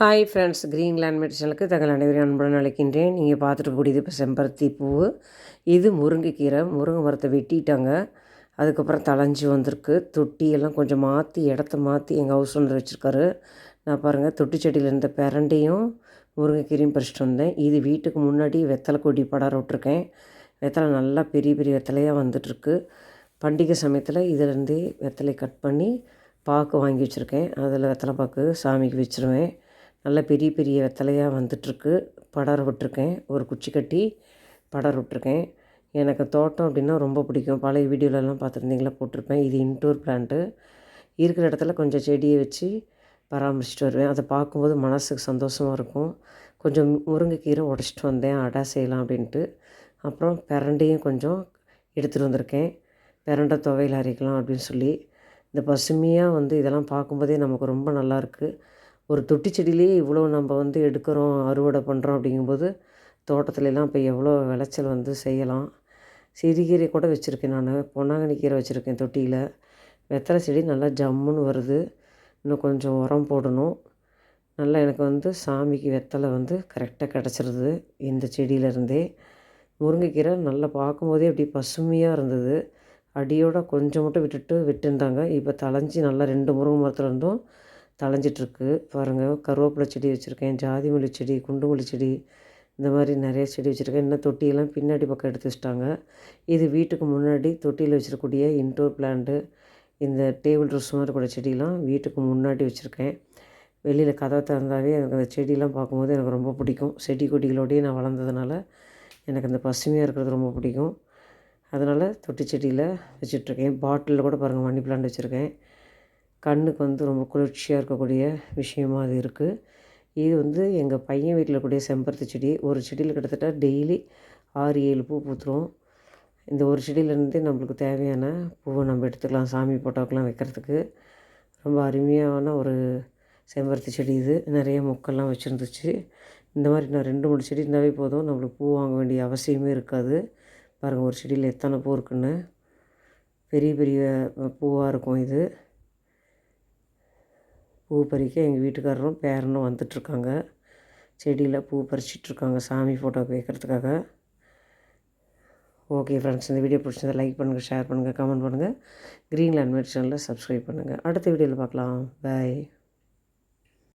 Hi friends green land மெடிசனுக்கு தங்கள் அனைவரையும் அன்புடன் அழைக்கின்றேன். நீங்கள் பார்த்துட்டு கூடியது இப்போ செம்பருத்தி பூ இது முருங்கைக்கீரை முருங்கை மரத்தை வெட்டிட்டாங்க. அதுக்கப்புறம் தளைஞ்சி வந்திருக்கு. தொட்டியெல்லாம் கொஞ்சம் மாற்றி இடத்த மாற்றி எங்கள் ஹவுஸ் ஓனர் வச்சுருக்காரு. நான் பாருங்கள் தொட்டி செடியில் இருந்த பிரண்டையும் முருங்கைக்கீரையும் பறிச்சிட்டு வந்தேன். இது வீட்டுக்கு முன்னாடி வெத்தலை கொடி படர விட்ருக்கேன் வெத்தலை நல்லா பெரிய பெரிய வெத்தலையாக வந்துட்டுருக்கு. பண்டிகை சமயத்தில் இதிலேருந்தே வெத்தலை கட் பண்ணி பாக்கு வாங்கி வச்சுருக்கேன். அதில் வெத்தலை பாக்கு சாமிக்கு வச்சுருவேன். நல்லா பெரிய பெரிய வெத்தலையாக வந்துட்டுருக்கு. படர விட்டுருக்கேன். ஒரு குச்சி கட்டி படர விட்டுருக்கேன். எனக்கு தோட்டம் அப்படின்னா ரொம்ப பிடிக்கும். பழைய வீடியோலலாம் பார்த்துருந்தீங்களா? போட்டிருப்பேன். இது இன்டோர் பிளான்ட்டு. இருக்கிற இடத்துல கொஞ்சம் செடியை வச்சு பராமரிச்சுட்டு வருவேன். அதை பார்க்கும்போது மனசுக்கு சந்தோஷமாக இருக்கும். கொஞ்சம் முருங்கைக்கீரை உடச்சிட்டு வந்தேன். அடை செய்யலாம் அப்படின்ட்டு. அப்புறம் பிரண்டையும் கொஞ்சம் எடுத்துகிட்டு வந்திருக்கேன். பிரண்டை துவையில் அரைக்கலாம் அப்படின்னு சொல்லி. இந்த பசுமையாக வந்து இதெல்லாம் பார்க்கும்போதே நமக்கு ரொம்ப நல்லாயிருக்கு ஒரு தொட்டி செடியிலேயே இவ்வளோ நம்ம வந்து எடுக்கிறோம் அறுவடை பண்ணுறோம் அப்படிங்கும்போது தோட்டத்துலலாம் இப்போ எவ்வளோ விளைச்சல் வந்து செய்யலாம். சிறுகீரை கூட வச்சுருக்கேன் நான். பொன்னாங்கண்ணி கீரை வச்சுருக்கேன் தொட்டியில். வெத்தலை செடி நல்லா ஜம்முன்னு வருது. இன்னும் கொஞ்சம் உரம் போடணும். நல்லா எனக்கு வந்து சாமிக்கு வெத்தலை வந்து கரெக்டாக கிடச்சிருது இந்த செடியிலேருந்தே. முருங்கைக்கீரை நல்லா பார்க்கும்போதே அப்படி பசுமையாக இருந்தது. அடியோட கொஞ்சம் மட்டும் விட்டுட்டு விட்டுருந்தாங்க. இப்போ தளைஞ்சி நல்லா ரெண்டு முருங்கை மரத்துலேருந்தும் இருந்தும் தளைஞ்சிட்ருக்கு பாருங்கள் கருவேப்பிலை செடி வச்சுருக்கேன் ஜாதி மல்லி செடி குண்டு மல்லி செடி இந்த மாதிரி நிறைய செடி வச்சுருக்கேன். இன்னும் தொட்டியெல்லாம் பின்னாடி பக்கம் எடுத்து வச்சிட்டாங்க. இது வீட்டுக்கு முன்னாடி தொட்டியில் வச்சுருக்கக்கூடிய இன்டோர் பிளான்ட்டு இந்த டேபிள் ரோஸ் மாதிரி கூட செடியெலாம் வீட்டுக்கு முன்னாடி வச்சுருக்கேன். வெளியில் கதவை திறந்தாவே எனக்கு அந்த செடியெலாம் பார்க்கும்போது எனக்கு ரொம்ப பிடிக்கும். செடி கொடிகளோடையே நான் வளர்ந்ததுனால எனக்கு அந்த பசுமையாக இருக்கிறது ரொம்ப பிடிக்கும். அதனால் தொட்டி செடியில் வச்சிட்ருக்கேன். பாட்டிலில் கூட பாருங்கள் மணி பிளான்ட் வச்சுருக்கேன். கண்ணுக்கு வந்து ரொம்ப குளிர்ச்சியாக இருக்கக்கூடிய விஷயமா அது இருக்குது இது வந்து எங்கள் பையன் வீட்டில் கூடிய செம்பருத்தி செடி. ஒரு செடியில் கிட்டத்தட்ட டெய்லி ஆறு ஏழு பூ பூத்துரும். இந்த ஒரு செடியிலேருந்தே நம்மளுக்கு தேவையான பூவை நம்ம எடுத்துக்கலாம். சாமி போட்டோக்கெலாம் வைக்கிறதுக்கு. ரொம்ப அருமையான ஒரு செம்பருத்தி செடி இது. நிறைய மொக்கெல்லாம் வச்சுருந்துச்சு. இந்த மாதிரி நான் ரெண்டு மூணு செடி இருந்தாவே போதும். நம்மளுக்கு பூ வாங்க வேண்டிய அவசியமே இருக்காது. பாருங்கள் ஒரு செடியில் எத்தனை பூ இருக்குன்னு. பெரிய பெரிய பூவாக இருக்கும் இது. பூ பறிக்க எங்கள் வீட்டுக்காரரும் பேரனும் வந்துட்டுருக்காங்க செடியில் பூ பறிச்சிட்ருக்காங்க சாமி ஃபோட்டோக்கு வைக்கிறதுக்காக ஓகே ஃப்ரெண்ட்ஸ் இந்த வீடியோ பிடிச்சதை லைக் பண்ணுங்கள் ஷேர் பண்ணுங்கள் கமெண்ட் பண்ணுங்கள் க்ரீன் மேட் சேனலில் சப்ஸ்கிரைப் பண்ணுங்கள் அடுத்த வீடியோவில் பார்க்கலாம். பாய்